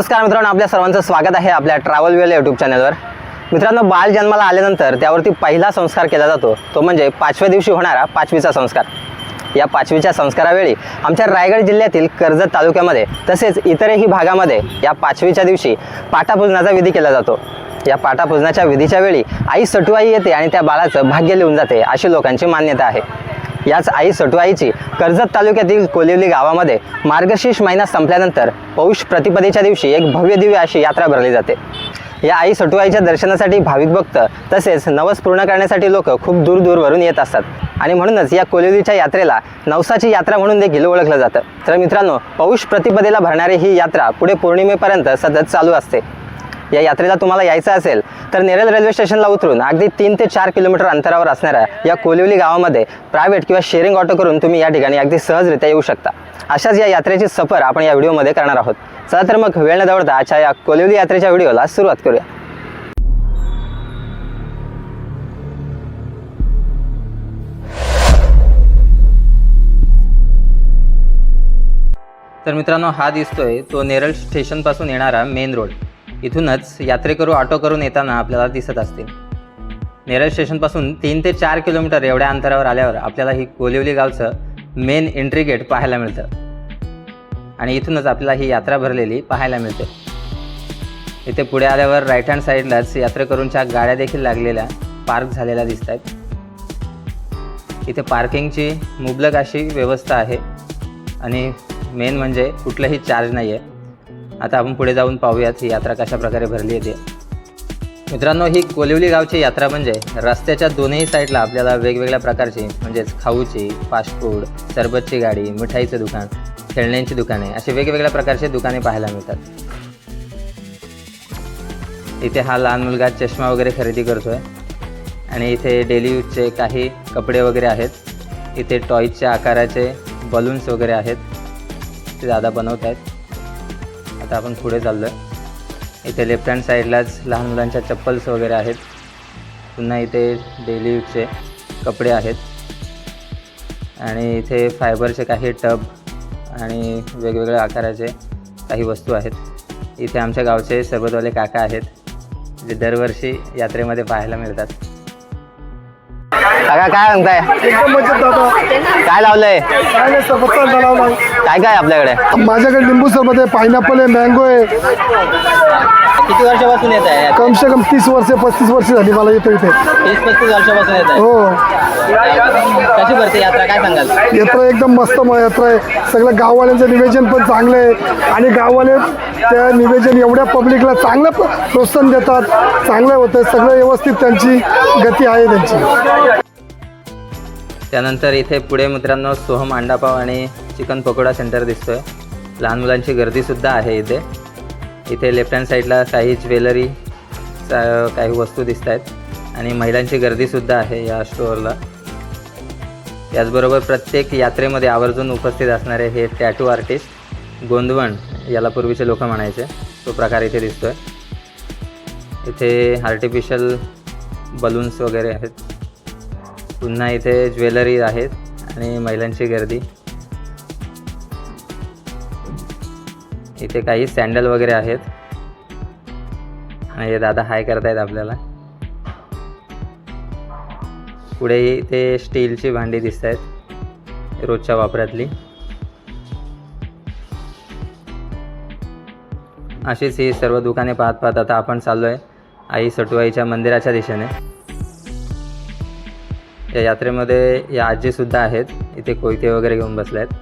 नमस्कार मित्रांनो आपल्या सर्वांचं स्वागत आहे आपल्या ट्रॅव्हल वेल यूट्यूब चॅनलवर मित्रांनो बाल जन्माला आल्यानंतर त्यावरती पहिला संस्कार केला जातो. तो म्हणजे पाचव्या दिवशी होणारा पाचवीचा संस्कार. या पाचवीच्या संस्कारावेळी आमच्या रायगड जिल्ह्यातील कर्जत तालुक्यामध्ये तसेच इतरही भागामध्ये या पाचवीच्या दिवशी पाटापूजनाचा विधी केला जातो. या पाटापूजनाच्या विधीच्या वेळी आई सटुआई येते आणि त्या बाळाचं भाग्य लिहून जाते अशी लोकांची मान्यता आहे. याच आई सटुआईची कर्जत तालुक्यातील कोलिवली गावामध्ये मार्गशीर्ष महिना संपल्यानंतर पौष प्रतिपदेच्या दिवशी एक भव्य दिव्य अशी यात्रा भरली जाते. या आई सटुआईच्या दर्शनासाठी भाविक भक्त तसेच नवस पूर्ण करण्यासाठी लोक खूप दूर दूरवरून येत असतात आणि म्हणूनच या कोलिवलीच्या यात्रेला नवसाची यात्रा म्हणून देखील ओळखलं जातं. तर मित्रांनो पौष प्रतिपदेला भरणारी ही यात्रा पुढे पौर्णिमेपर्यंत सतत चालू असते. या यात्रेला तुम्हाला यायचं असेल तर नेरळ रेल्वे स्टेशनला उतरून अगदी तीन ते चार किलोमीटर अंतरावर असणाऱ्या या कोलिवली गावामध्ये प्रायव्हेट किंवा शेअरिंग ऑटो करून तुम्ही या ठिकाणी अगदी सहजरित्या येऊ शकता. अशाच या यात्रेची सफर आपण या व्हिडिओमध्ये करणार आहोत. चला तर मग वेळ न दवडता आजच्या या कोलिवली यात्रेच्या व्हिडिओला सुरुवात करूया. तर मित्रांनो हा दिसतोय तो नेरळ स्टेशनपासून येणारा मेन रोड इथूनच यात्रेकरू ऑटो करून येताना आपल्याला दिसत असतील. नेरळ स्टेशनपासून तीन ते चार किलोमीटर एवढ्या अंतरावर आल्यावर आपल्याला ही कोलिवली गावचं मेन एंट्री गेट पाहायला मिळतं. आणि इथूनच आपल्याला ही यात्रा भरलेली पाहायला मिळते. इथे पुढे आल्यावर राईट हँड साईडलाच यात्रेकरूंच्या गाड्या देखील लागलेल्या पार्क झालेल्या दिसत आहेत इथे पार्किंगची मुबलक अशी व्यवस्था आहे. आणि मेन म्हणजे कुठलंही चार्ज नाही आहे आता आपण पुढे जाऊन पाहूयात ही यात्रा कशा प्रकारे भरली येते मित्रांनो ही कोलिवली गावची यात्रा म्हणजे रस्त्याच्या दोन्ही साईडला आपल्याला वेगवेगळ्या प्रकारची म्हणजेच खाऊची फास्ट फूड सरबतची गाडी मिठाईचं दुकान खेळण्यांची दुकाने अशी वेगवेगळ्या प्रकारचे दुकाने पाहायला मिळतात. इथे हा लहान मुलगा चष्मा वगैरे खरेदी करतोय. आणि इथे डेली यूजचे काही कपडे वगैरे आहेत. इथे टॉयच्या आकाराचे बलून्स वगैरे आहेत. ते दादा बनवत आहेत आता आपण पुढे चाललो आहे इथे लेफ्ट हँड साईडलाच लहान मुलांच्या चप्पल्स वगैरे आहेत. पुन्हा इथे डेली यूजचे कपडे आहेत. आणि इथे फायबरचे काही टब आणि वेगवेगळ्या आकाराचे काही वस्तू आहेत. इथे आमच्या गावचे सरबतवाले काका आहेत जे दरवर्षी यात्रेमध्ये पाहायला मिळतात. काका काय म्हणताय? काय लावलंय. काय काय काय आपल्याकडे? माझ्याकडे लिंबू सरबत आहे पायनॅपल आहे मँगो आहे. किती वर्षापासून येत आहे? कम से कम तीस वर्ष पस्तीस वर्ष झाली मला येतो इथे. तीस पस्तीस वर्षापासून येत आहे. हो. कशी भरते यात्रा? काय सांगाल? यात्रा एकदम मस्त म- यात्रा आहे. सगळं गाववाल्यांचं निवेदन पण चांगलं आहे. आणि गाववाले त्या निवेदन एवढ्या पब्लिकला चांगलं प- प्रोत्साहन देतात. चांगलं होतं सगळं व्यवस्थित त्यांची गती आहे त्यांची. त्यानंतर इथे पुढे मित्रांनो सोहम अंडापाव आणि चिकन पकोडा सेंटर दिसतोय. लहान मुलांची गर्दीसुद्धा आहे इथे. इथे लेफ्ट हँड साईडला काही ज्वेलरी काही वस्तू दिसत आहेत आणि महिलांची गर्दीसुद्धा आहे या स्टोअरला याचबरोबर प्रत्येक यात्रेमध्ये आवर्जून उपस्थित असणारे हे टॅटू आर्टिस्ट गोंदवण याला पूर्वीचे लोक म्हणायचे तो प्रकार इथे दिसतोय. इथे आर्टिफिशियल बलून्स वगैरे आहेत. पुन्हा इथे ज्वेलरी आहेत आणि महिलांची गर्दी. इथे काही सँडल वगैरे आहेत. आणि हे दादा हाय करतायत आपल्याला. पुढेही इथे स्टीलची भांडी दिसत आहेत रोजच्या वापरातली. अशीच ही सर्व दुकाने पाहत पाहत आता आपण चाललो आहे आई सटुआईच्या मंदिराच्या दिशेने. या यात्रेमध्ये या आजीसुद्धा आहेत. इथे कोयते वगैरे घेऊन बसल्या आहेत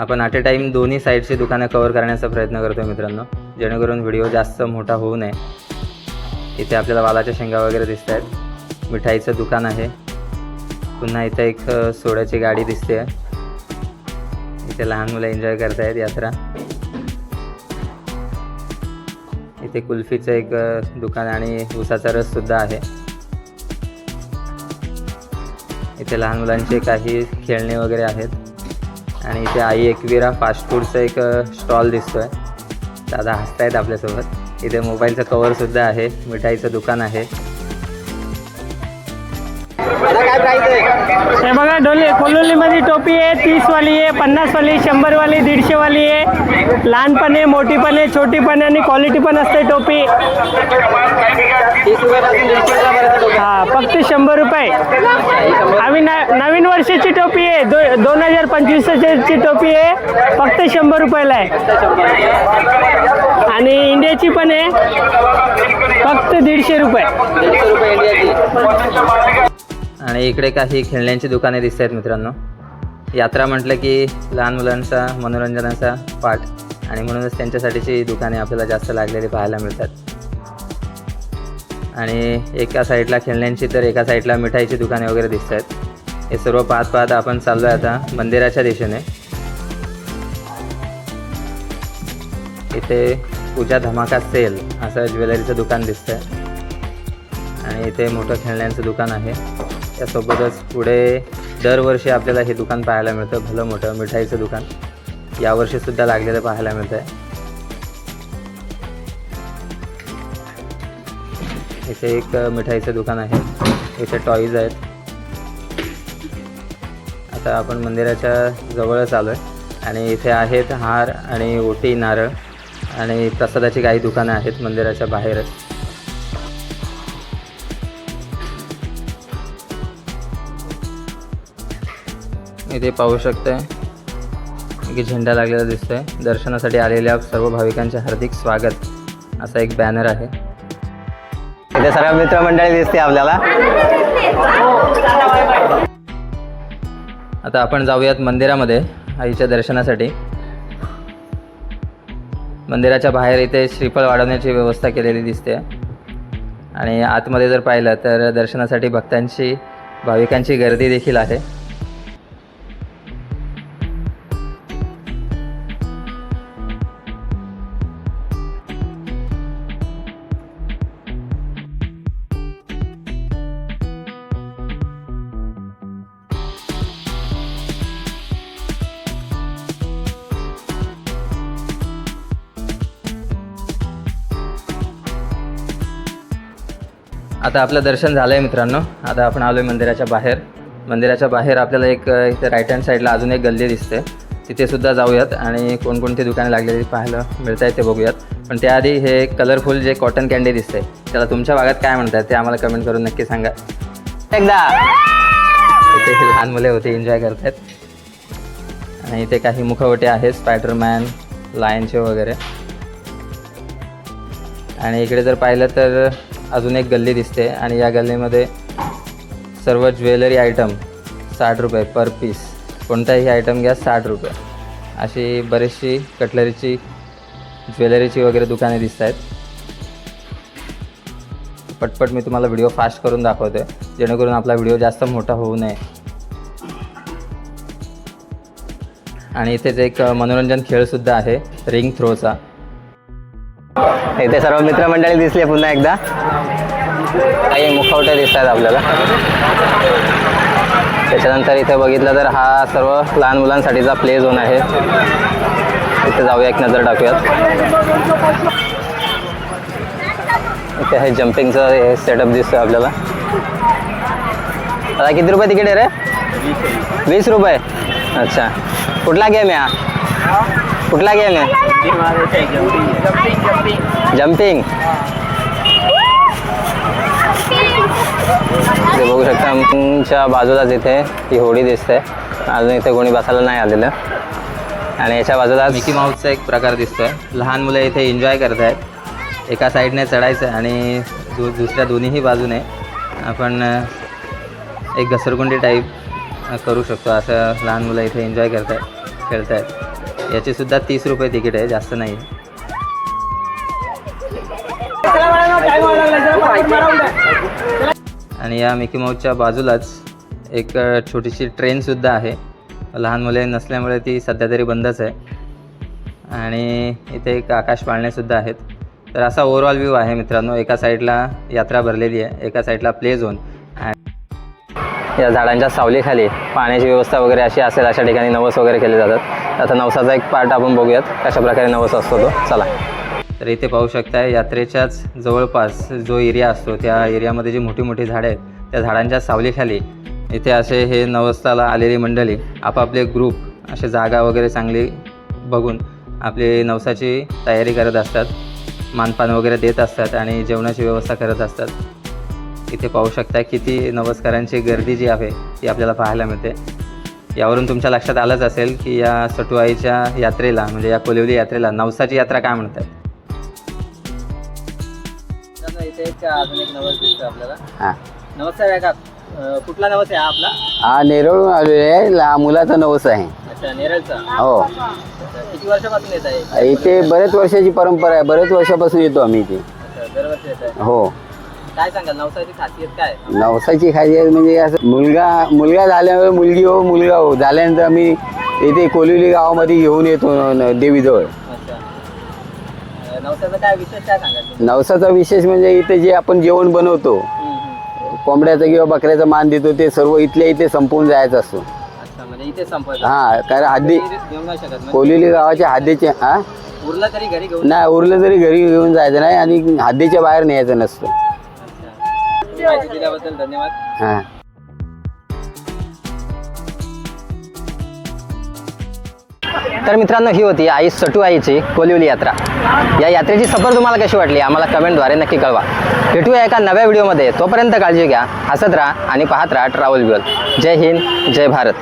आपण ॲट अ टाईम दोन्ही साईडची दुकानं कवर करण्याचा प्रयत्न करतो मित्रांनो. जेणेकरून व्हिडिओ जास्त मोठा होऊ नये. इथे आपल्याला वालाच्या शेंगा वगैरे दिसत आहेत मिठाईचं दुकान आहे. पुन्हा इथं एक सोड्याची गाडी दिसते इथे लहान मुलं एन्जॉय करतायत यात्रा. इथे कुल्फीचं एक दुकान आणि उसाचा रससुद्धा आहे. इथे लहान मुलांचे काही खेळणे वगैरे आहेत. आणि इथे आई एकविरा फास्ट फूडचं एक स्टॉल दिसतोय. दादा हसतायत आपल्यासोबत. इथे मोबाईलचं कवरसुद्धा आहे. मिठाईचं दुकान आहे. काय प्राईस आहे? हे बघा डोली कोलोलीमध्ये टोपी आहे तीसवाली आहे पन्नासवाली शंभरवाली दीडशेवाली आहे. लहान पण आहे मोठी पण आहे छोटी पण आहे आणि क्वालिटी पण असते टोपी. हां हा फक्त शंभर रुपये. आम्ही न- नवीन वर्षाची टोपी आहे दो दोन हजार पंचवीसची टोपी आहे फक्त शंभर रुपयाला आहे. आणि इंडियाची पण आहे फक्त दीडशे रुपये. दीडशे रुपये इंडियाची आणि इकडे काही खेळण्यांची दुकाने दिसत आहेत मित्रांनो. यात्रा म्हटलं की लहान मुलांचा मनोरंजनाचा पाठ आणि म्हणूनच त्यांच्यासाठीची दुकाने आपल्याला जास्त लागलेली पाहायला मिळतात. आणि एका साईडला खेळण्यांची तर एका साईडला मिठाईची दुकाने वगैरे दिसत आहेत हे सर्व पाहत पाहत आपण चाललो आहे आता मंदिराच्या दिशेने. इथे पूजा धमाका सेल असं ज्वेलरीचं दुकान दिसतंय. आणि इथे मोठं खेळण्यांचं दुकान आहे. त्यासोबतच पुढे दरवर्षी आपल्याला हे दुकान पाहायला मिळतं भलं मोठं मिठाईचं दुकान. यावर्षीसुद्धा लागलेलं पाहायला मिळतं आहे इथे एक मिठाईचं दुकान आहे. इथे टॉईज आहेत. आता आपण मंदिराच्या जवळच आलो आहे आणि इथे आहेत हार आणि ओटी नारळ आणि प्रसादाची काही दुकानं आहेत मंदिराच्या बाहेरच. इथे पाहू शकताय. की झेंडा लागलेला दिसतोय. दर्शनासाठी आलेल्या सर्व भाविकांचे हार्दिक स्वागत. असा एक बॅनर आहे. इथे सर्व मित्रमंडळी दिसते आपल्याला. आता आपण जाऊयात मंदिरामध्ये आईच्या दर्शनासाठी. मंदिराच्या बाहेर इथे श्रीफळ वाढवण्याची व्यवस्था केलेली दिसते. आणि आतमध्ये जर पाहिलं तर दर्शनासाठी भक्तांची भाविकांची गर्दी देखील आहे. आता आपलं दर्शन झालं आहे मित्रांनो. आता आपण आलो आहे मंदिराच्या बाहेर. मंदिराच्या बाहेर आपल्याला एक इथे राईट हँड साईडला अजून एक गल्ली दिसते. तिथेसुद्धा जाऊयात आणि कोणकोणती दुकाने लागलेली पाहायला मिळत आहेत ते बघूयात. पण त्याआधी हे कलरफुल जे कॉटन कॅन्डी दिसते त्याला तुमच्या भागात काय म्हणतात ते आम्हाला कमेंट करून नक्की सांगा. एकदा. इथे लहान मुले होते एन्जॉय करतात आणि इथे काही मुखवटे आहेत स्पायडरमॅन लायनचे वगैरे. आणि इकडे जर पाहिलं तर अजून एक गल्ली दिसते आणि या गल्लीमध्ये सर्व ज्वेलरी आयटम साठ रुपये पर पीस. कोणताही आयटम घ्या साठ रुपये. अशी बरीचशी कटलरीची ज्वेलरीची वगैरे दुकाने दिसत आहेत पटपट मी तुम्हाला व्हिडिओ फास्ट करून दाखवतो जेणेकरून आपला व्हिडिओ जास्त मोठा होऊ नये. आणि इथेच एक मनोरंजन खेळसुद्धा आहे रिंग थ्रोचा. इथे सर्व मित्रमंडळी दिसले पुन्हा एकदा. काही मुखवटे दिसत आहेत आपल्याला. त्याच्यानंतर इथे बघितलं तर हा सर्व लहान मुलांसाठीचा प्ले झोन आहे. इथे जाऊया एक नजर टाकूयात. इथे हे जम्पिंगचं हे सेटअप दिसतोय आपल्याला. आता किती रुपये तिकीट आहे रे? वीस रुपये. अच्छा. कुठला गेम आहे हा? कुठला गेम आहे? जम्पिंग इथे बघू शकता आमच्या बाजूलाच इथे ही होडी दिसते. अजून इथे कोणी बसायला नाही आलेलं. आणि याच्या बाजूला मिकी माऊसचा एक प्रकार दिसतोय. लहान मुलं इथे एन्जॉय करत आहेत. एका साईडने चढायचं आणि दु दुसऱ्या दोन्हीही बाजूने आपण एक घसरगुंडी टाईप करू शकतो. असं लहान मुलं इथे एन्जॉय करत आहेत. खेळत आहेत याची सुद्धा तीस रुपये तिकीट आहे जास्त नाही आहे आणि या मिकी माऊसच्या बाजूलाच एक छोटीशी छोटीशी ट्रेनसुद्धा आहे. लहान मुले नसल्यामुळे ती सध्या तरी बंदच आहे. आणि इथे एक आकाश पाळणेसुद्धा आहेत. तर असा ओव्हरऑल व्ह्यू आहे मित्रांनो एका साईडला यात्रा भरलेली आहे एका साईडला प्ले झोन या झाडांच्या सावलीखाली पाण्याची व्यवस्था वगैरे अशी असेल अशा ठिकाणी नवस वगैरे केले जातात. आता नवसाचा एक पार्ट आपण बघूयात कशाप्रकारे नवस असतो तो. चला. तर इथे पाहू शकता यात्रेच्याच जवळपास जो एरिया असतो त्या एरियामध्ये जी मोठी मोठी झाडं आहेत त्या झाडांच्या सावलीखाली इथे असे हे नवस्ताला आलेली मंडळी आपापले ग्रुप असे जागा वगैरे चांगली बघून आपली नवसाची तयारी करत असतात. मानपान वगैरे देत असतात आणि जेवणाची व्यवस्था करत असतात. इथे पाहू शकता किती नमस्कारांची गर्दी जी आहे ती आपल्याला पाहायला मिळते. यावरून तुमच्या लक्षात आलंच असेल की या सटुआईच्या यात्रेला म्हणजे या कोलिवली यात्रेला नवसाची यात्रा काय म्हणतात? इथे एक अजून एक नवस दिसतो आपल्याला. हा. नमस्कार का? कुठला नवस आहे हा आपला? हा नेरळून आलेले आहे ला मुलाचा नवस आहे. अच्छा नेरळचा. हो. किती वर्षापासून येत आहे? इथे बरेच वर्षाची परंपरा आहे बरेच वर्षापासून येतो आम्ही इथे. दरवर्षी येत आहे. हो. काय सांगाल? नवसाची खासियत काय? नवसाची खासियत म्हणजे असं मुलगा मुलगा झाल्यामुळे मुलगी हो मुलगा हो. झाल्यानंतर आम्ही इथे कोलिवली गावामध्ये घेऊन येतो न- न- देवीजवळ. अच्छा. नवसाचा काय विशेष काय सांगाल नवसाचा विशेष म्हणजे इथे जे आपण जेवण बनवतो कोंबड्याचं किंवा बकऱ्याचं मान देतो ते सर्व इथल्या इथे संपवून जायचं असतो. अच्छा म्हणजे इथे हा कारण हद्दी घेऊन नाही शकत कोलिवली गावाच्या हद्दीचे हा? उरला तरी घरी घेऊन नाही उरलं तरी घरी घेऊन जायचं नाही आणि हद्दीच्या बाहेर न्यायचं नसतं. दिल्याबद्दल धन्यवाद. तर मित्रांनो ही होती आई सटू आईची कोलिवली यात्रा. या यात्रेची सफर तुम्हाला कशी वाटली आम्हाला कमेंटद्वारे नक्की कळवा. भेटूया एका नव्या व्हिडिओमध्ये. तोपर्यंत काळजी घ्या हसत राहा आणि पाहत राहा ट्रॅव्हल विल जय हिंद जय भारत.